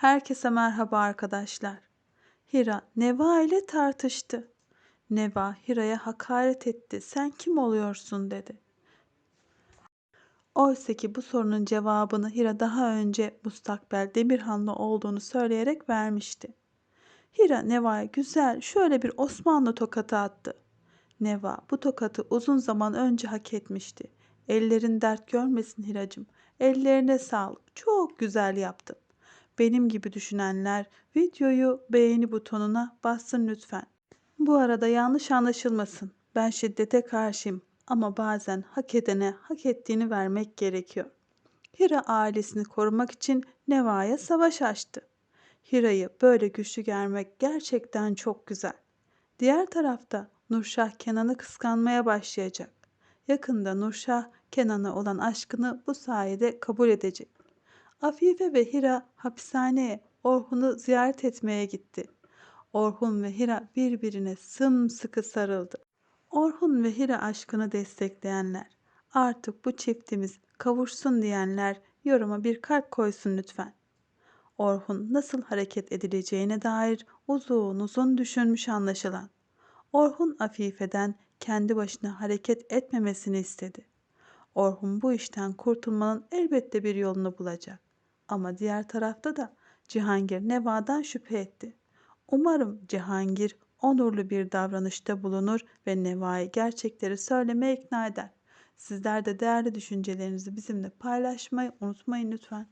Herkese merhaba arkadaşlar. Hira Neva ile tartıştı. Neva Hira'ya hakaret etti. Sen kim oluyorsun dedi. Oysa ki bu sorunun cevabını Hira daha önce Mustakbel Demirhanlı olduğunu söyleyerek vermişti. Hira Neva'ya güzel şöyle bir Osmanlı tokatı attı. Neva bu tokatı uzun zaman önce hak etmişti. Ellerin dert görmesin Hiracım. Ellerine sağlık. Çok güzel yaptın. Benim gibi düşünenler videoyu beğeni butonuna bassın lütfen. Bu arada yanlış anlaşılmasın. Ben şiddete karşıyım ama bazen hak edene hak ettiğini vermek gerekiyor. Hira ailesini korumak için Neva'ya savaş açtı. Hira'yı böyle güçlü görmek gerçekten çok güzel. Diğer tarafta Nurşah Kenan'ı kıskanmaya başlayacak. Yakında Nurşah Kenan'a olan aşkını bu sayede kabul edecek. Afife ve Hira hapishaneye Orhun'u ziyaret etmeye gitti. Orhun ve Hira birbirine sımsıkı sarıldı. Orhun ve Hira aşkını destekleyenler, artık bu çiftimiz kavuşsun diyenler yoruma bir kalp koysun lütfen. Orhun nasıl hareket edileceğine dair uzun uzun düşünmüş anlaşılan. Orhun Afife'den kendi başına hareket etmemesini istedi. Orhun bu işten kurtulmanın elbette bir yolunu bulacak. Ama diğer tarafta da Cihangir Neva'dan şüphe etti. Umarım Cihangir onurlu bir davranışta bulunur ve Neva'yı gerçekleri söylemeye ikna eder. Sizler de değerli düşüncelerinizi bizimle paylaşmayı unutmayın lütfen.